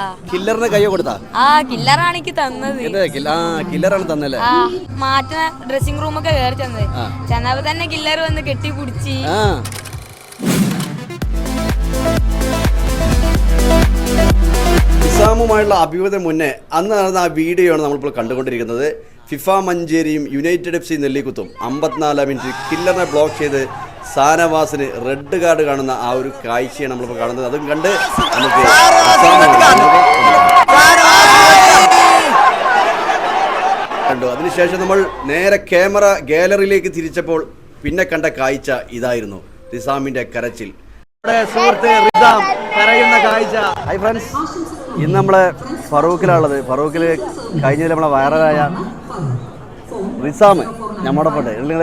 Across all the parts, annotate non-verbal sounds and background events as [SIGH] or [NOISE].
ആ. കില്ലറിന് കയ്യോ കൊടുത്താ? ആ കില്ലറാണ് എനിക്ക് തന്നത്. കില്ലറാണ് തന്നല്ലേ? മാറ്റ മാറ്റുന്ന ഡ്രസ്സിംഗ് റൂമൊക്കെ കയറി തന്നത്. ചെന്നപ്പോ തന്നെ കില്ലർ വന്ന് കെട്ടി പിടിച്ച്. ഇസ്ലാമുമായുള്ള ഇസാമുമായുള്ള മുന്നേ അന്ന് നടന്ന ആ വീഡിയോ ആണ് നമ്മളിപ്പോൾ കണ്ടുകൊണ്ടിരിക്കുന്നത്. ഫിഫ മഞ്ചേരിയും യുണൈറ്റഡ് എഫ് സി നെല്ലിക്കുത്തും. അമ്പത്തിനാലാം മിനിറ്റ് കില്ലറിനെ ബ്ലോക്ക് ചെയ്ത് സാനവാസിന് റെഡ് കാർഡ് കാണുന്ന ആ ഒരു കാഴ്ചയാണ് നമ്മളിപ്പോൾ കാണുന്നത്. അതും കണ്ട് നമുക്ക് കണ്ടു. അതിനുശേഷം നമ്മൾ നേരെ ക്യാമറ ഗാലറിയിലേക്ക് തിരിച്ചപ്പോൾ പിന്നെ കണ്ട കാഴ്ച ഇതായിരുന്നു. റിസാമിന്റെ കരച്ചിൽ. നമ്മുടെ സുഹൃത്ത് റിസാം കരയുന്ന കാഴ്ച. ഹൈ ഫ്രണ്ട്സ് ഇന്ന് നമ്മളെ ഫറൂഖിലാണുള്ളത്. ഫറൂഖിൽ കഴിഞ്ഞതിൽ നമ്മളെ വൈറലായ റിസാം നമ്മുടെ പോട്ടെ നിങ്ങൾ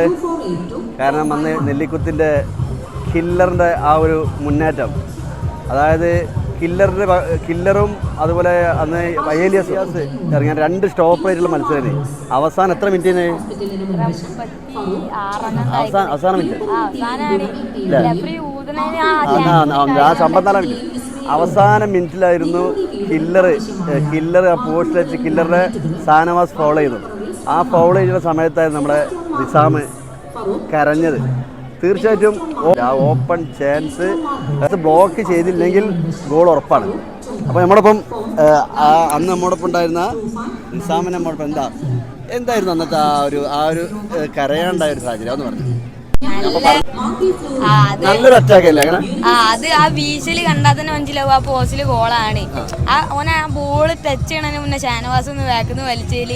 കാരണം അന്ന് നെല്ലിക്കുത്തിന്റെ കില്ലറിന്റെ ആ ഒരു മുന്നേറ്റം. അതായത് കില്ലറിന്റെ കില്ലറും അതുപോലെ അന്ന് വയേലിയസ് ഇറങ്ങിയ രണ്ട് സ്റ്റോപ്പ് ആയിട്ടുള്ള മത്സരം അവസാനം എത്ര മിനിറ്റിന് അവസാനം അവസാന മിനിറ്റ് ആ, അമ്പത്തിനാലാം മിനിറ്റ് അവസാന മിനിറ്റിലായിരുന്നു കില്ലർ കില്ലർ ആ പോസ്റ്റ് വെച്ച് കില്ലറുടെ സാനവാസ് ഫൗൾ ചെയ്തത്. ആ ഫൗൾ ചെയ്യുന്ന സമയത്തായിരുന്നു നമ്മുടെ നിസാം കരഞ്ഞത്. തീർച്ചയായിട്ടും ഓപ്പൺ ചാൻസ് ബ്ലോക്ക് ചെയ്തില്ലെങ്കിൽ ഗോൾ ഉറപ്പാണ്. അപ്പോൾ നമ്മോടൊപ്പം അന്ന് നമ്മോടൊപ്പം ഉണ്ടായിരുന്ന നിസാമിന് നമ്മോടൊപ്പം എന്താ എന്തായിരുന്നു അന്നത്തെ ആ ഒരു ആ ഒരു കരയാണ്ടായ ഒരു സാഹചര്യം? എന്ന് പറഞ്ഞു. നല്ലൊരു അറ്റാക്ക് അല്ലേ ആ അത് ആ വീശൽ കണ്ടാൽ തന്നെ മനസ്സിലാവും. ആ പോസ്റ്റിൽ ഗോളാണ് ആ. ഓന ആ ബോൾ ടച്ച് ചെയ്യണതിന് മുന്നേ ഷാനവാസ് ഒന്ന് വേക്കുന്നു വലിച്ചേൽ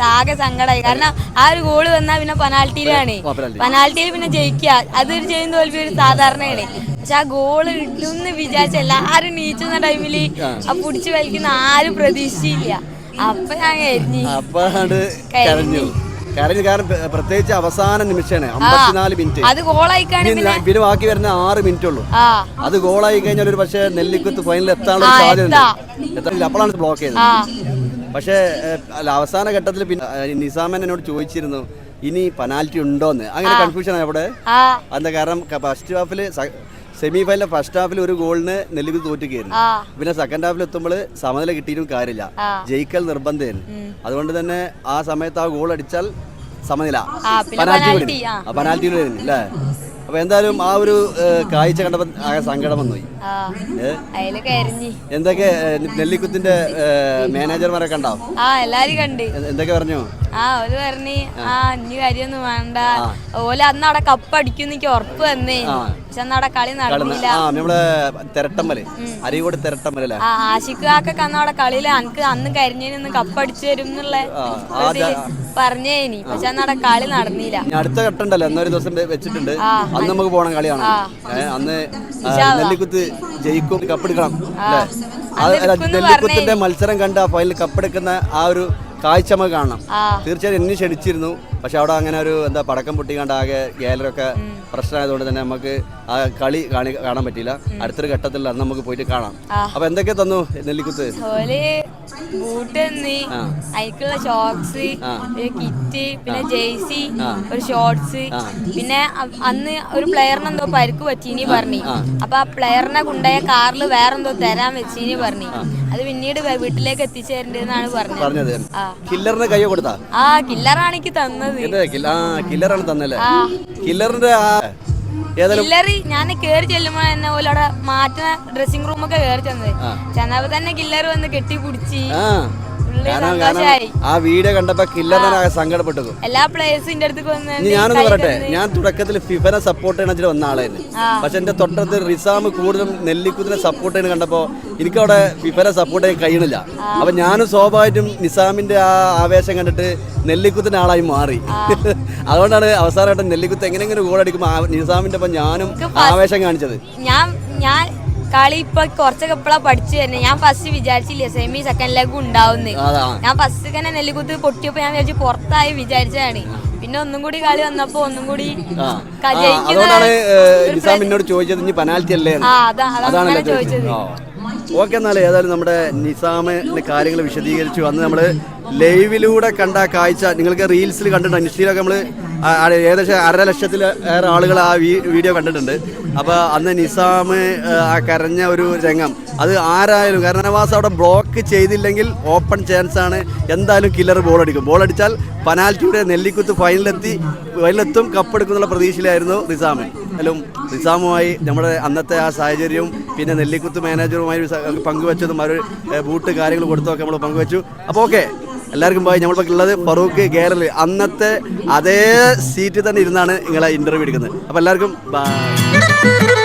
സാകെ സങ്കടമായി കാരണം ആ ഒരു ഗോൾ വന്നാ പിന്നെ പെനാൽറ്റിയിലാണ് പെനാൽറ്റിയിൽ പിന്നെ ജയിക്കുക അതൊരു ചെയ്യുന്ന തോൽവി ഒരു സാധാരണയാണ്. പക്ഷെ ആ ഗോൾ കിട്ടുമെന്ന് വിചാരിച്ചല്ല ആരും നീച്ചുന്ന ടൈമിൽ ആ. പുടിച്ചു വലിക്കുന്ന ആരും പ്രതീക്ഷിച്ചില്ല. അപ്പൊ ഞാൻ കരിഞ്ഞു. കാരണം പ്ര- പ്രത്യേകിച്ച് അവസാന നിമിഷമാണ്. അമ്പത്തിനാല് മിനിറ്റ്. പിന്നെ ബാക്കി വരുന്ന ആറ് മിനിറ്റ് ഉള്ളൂ അത് ഗോളായി കഴിഞ്ഞാൽ ഒരു പക്ഷേ നെല്ലിക്കുത്ത് ഫൈനലിൽ എത്താനുള്ള സാധ്യത അപ്പോഴാണ് ബ്ലോക്ക് ചെയ്തത്. പക്ഷേ അല്ല അവസാന ഘട്ടത്തിൽ പിന്നെ നിസാമൻ എന്നോട് ചോദിച്ചിരുന്നു ഇനി പെനാൽറ്റി ഉണ്ടോന്ന്? അങ്ങനെ കൺഫ്യൂഷൻ ആണ് അവിടെ. അതിന്റെ കാരണം ഫസ്റ്റ് ഹാഫിൽ സെമി ഫൈനൽ ഫസ്റ്റ് ഹാഫിൽ ഒരു ഗോളിന് നെല്ലിക്ക് തോറ്റു ആ. പിന്നെ സെക്കൻഡ് ഹാഫിൽ എത്തുമ്പോൾ സമനില കിട്ടിയിട്ടും കാര്യമില്ല. ജയിക്കൽ നിർബന്ധമായിരുന്നു അതുകൊണ്ട് തന്നെ ആ സമയത്ത് ആ ഗോൾ അടിച്ചാൽ സമനില. പെനാൽറ്റി പെനാൽറ്റി അല്ലേ? അപ്പൊ എന്തായാലും ആ ഒരു കാഴ്ച കണ്ടപ്പോ ആകെ സങ്കടം വന്നു എന്തൊക്കെ നെല്ലിക്കുത്തിന്റെ മാനേജർമാരൊക്കെ ഉണ്ടാവും എന്തൊക്കെ പറഞ്ഞു? ആ ഓൽ പറഞ്ഞ് ആ. ഇനി കാര്യൊന്നും വേണ്ട. ഓൽ അന്ന് അവിടെ കപ്പ് അടിക്കും എനിക്ക് ഉറപ്പ് വന്നേ. പക്ഷെ അന്ന് അവിടെ കളി നടന്നില്ല. നമ്മളെ അരികോട് ആ അന്ന് അവിടെ അന്ന് തരും എന്നുള്ള ഇതിൽ പറഞ്ഞേനി. പക്ഷെ അന്ന് അവിടെ കളി നടന്നില്ല. അടുത്ത എന്നൊരു ദിവസം വെച്ചിട്ടുണ്ട്. അന്ന് നമുക്ക് പോകണം കളിയാണ്. അന്ന് നെല്ലിക്കുത്ത് ജയിക്കും കപ്പെടുക്കണം നെല്ലിക്കുത്തിന്റെ മത്സരം കണ്ട് ആ ഫൈനൽ കപ്പെടുക്കുന്ന ആ ഒരു കാഴ്ച നമുക്ക് കാണണം തീർച്ചയായും എന്നെ ക്ഷണിച്ചിരുന്നു. പക്ഷെ അവിടെ അങ്ങനെ ഒരു എന്താ പടക്കം പൊട്ടിക്കാണ്ട് ആകെ ഗാലറൊക്കെ പ്രശ്നമായതുകൊണ്ട് തന്നെ നമുക്ക് ആ കളി കാണി കാണാൻ പറ്റിയില്ല. അടുത്തൊരു ഘട്ടത്തിൽ അന്ന് നമുക്ക് പോയിട്ട് കാണാം. അപ്പൊ എന്തൊക്കെ തന്നു നെല്ലിക്കുത്ത്? ഓൽ ബൂട്ട് തന്നി അതിക്കുള്ള പിന്നെ കിറ്റ് പിന്നെ ജേഴ്സി ഒരു ഷോർട്സ് പിന്നെ അന്ന് ഒരു പ്ലെയറിന് എന്തോ പരിക്ക് പറ്റീനി പറഞ്ഞു. അപ്പൊ ആ പ്ലെയറിനെ കൊണ്ടുപോയ കാറിൽ വേറെന്തോ തരാൻ വെച്ചീനി പറഞ്ഞു. അത് പിന്നീട് വീട്ടിലേക്ക് എത്തിച്ചേരണ്ടെന്നാണ് പറഞ്ഞത്. പറഞ്ഞത്. ആ. കില്ലറിന് കയ്യോ കൊടുത്താ? ആ കില്ലറാണ് എനിക്ക് തന്നത്. കില്ലറാണ് തന്നല്ലേ? കില്ലറിന്റെ ആ കില്ലറി ഞാൻ കേറി ചെല്ലുമ്പോ തന്നെ ഓലോടെ മാറ്റുന്ന ഡ്രസ്സിംഗ് റൂമൊക്കെ കേറി ചെന്നത്. ചെന്നപ്പോ തന്നെ ഗില്ലറി വന്ന് കെട്ടി പിടിച്ച്. കാരണം കാരണം ആ വീഡിയോ കണ്ടപ്പോ കില്ലറിനെ സങ്കടപ്പെട്ടു എല്ലാ പ്ലേയേഴ്സിന്റെ ഇനി ഞാനൊന്ന് പറയട്ടെ ഞാൻ തുടക്കത്തിൽ ഫിഫനെ സപ്പോർട്ട് ചെയ്യണ വന്ന ആളായിരുന്നു. പക്ഷെ എന്റെ തൊട്ടടുത്ത് റിസാം കൂടുതലും നെല്ലിക്കുത്തിനെ സപ്പോർട്ട് ചെയ്യണ കണ്ടപ്പോ എനിക്കവിടെ ഫിഫനെ സപ്പോർട്ട് ചെയ്യാൻ കഴിയണില്ല. അപ്പൊ ഞാനും സ്വാഭാവികമായിട്ടും നിസാമിന്റെ ആ ആവേശം കണ്ടിട്ട് നെല്ലിക്കുത്തിന്റെ ആളായി മാറി. [LAUGHS] അതുകൊണ്ടാണ് അവസാനമായിട്ട് നെല്ലിക്കുത്ത് എങ്ങനെയെങ്കിലും ഗോൾ അടിക്കുമ്പോൾ നിസാമിന്റെ ഒപ്പം ഞാനും ആവേശം കാണിച്ചത്. ഞാൻ ഞാൻ കളി ഇപ്പൊ കുറച്ചൊക്കെ ഇപ്പളാ പഠിച്ചു തന്നെ ഞാൻ ഫസ്റ്റ് വിചാരിച്ചില്ല സെമി സെക്കൻഡ് ലെഗ് ഉണ്ടാവുന്നു. ഞാൻ ഫസ്റ്റ് തന്നെ നെല്ലിക്കുത്ത് പൊട്ടിയപ്പോ ഞാൻ വിചാരിച്ചു പുറത്തായി വിചാരിച്ചതാണ്. പിന്നെ ഒന്നും കൂടി കളി വന്നപ്പോ ഒന്നും കൂടി എന്നോട് ചോദിച്ചത് ഇനി പെനാൽറ്റി അല്ലേ അതാണല്ലോ ചോദിച്ചത്. ഓക്കെ എന്നാൽ ഏതായാലും നമ്മുടെ നിസാമിന്റെ കാര്യങ്ങൾ വിശദീകരിച്ചു. അന്ന് നമ്മൾ ലൈവിലൂടെ കണ്ട കാഴ്ച നിങ്ങൾക്ക് റീൽസിൽ കണ്ടിട്ടുണ്ട്. ഇൻസ്റ്റയിലൊക്കെ ആ, ഏകദേശം അര ലക്ഷത്തിൽ ഏറെ ആളുകൾ ആ വീഡിയോ കണ്ടിട്ടുണ്ട്. അപ്പോൾ അന്ന് നിസാം ആ, കരഞ്ഞ ഒരു രംഗം. അത് ആരായാലും കരണവാസ് അവിടെ ബ്ലോക്ക് ചെയ്തില്ലെങ്കിൽ ഓപ്പൺ ചാൻസ് ആണ്. എന്തായാലും കില്ലർ ബോൾ അടിക്കും. ബോൾ അടിച്ചാൽ പനാൽറ്റിയുടെ നെല്ലിക്കുത്ത് ഫൈനലെത്തി ഫൈനലെത്തും കപ്പെടുക്കുന്നുള്ള പ്രതീക്ഷയിലായിരുന്നു നിസാം. എന്നാലും നിസാമുമായി നമ്മുടെ അന്നത്തെ ആ സാഹചര്യവും പിന്നെ നെല്ലിക്കുത്ത് മാനേജറുമായി പങ്കുവച്ചതും അവർ ബൂട്ട് കാര്യങ്ങൾ കൊടുത്തൊക്കെ നമ്മൾ പങ്കുവച്ചു. അപ്പോൾ ഓക്കെ എല്ലാവർക്കും പോയി. നമ്മളിപ്പോൾ ഉള്ളത് ഫറൂഖ് ഗേറൽ അന്നത്തെ അതേ സീറ്റിൽ തന്നെ ഇരുന്നാണ് നിങ്ങളെ ഇന്റർവ്യൂ എടുക്കുന്നത്. അപ്പോൾ എല്ലാവർക്കും ബൈ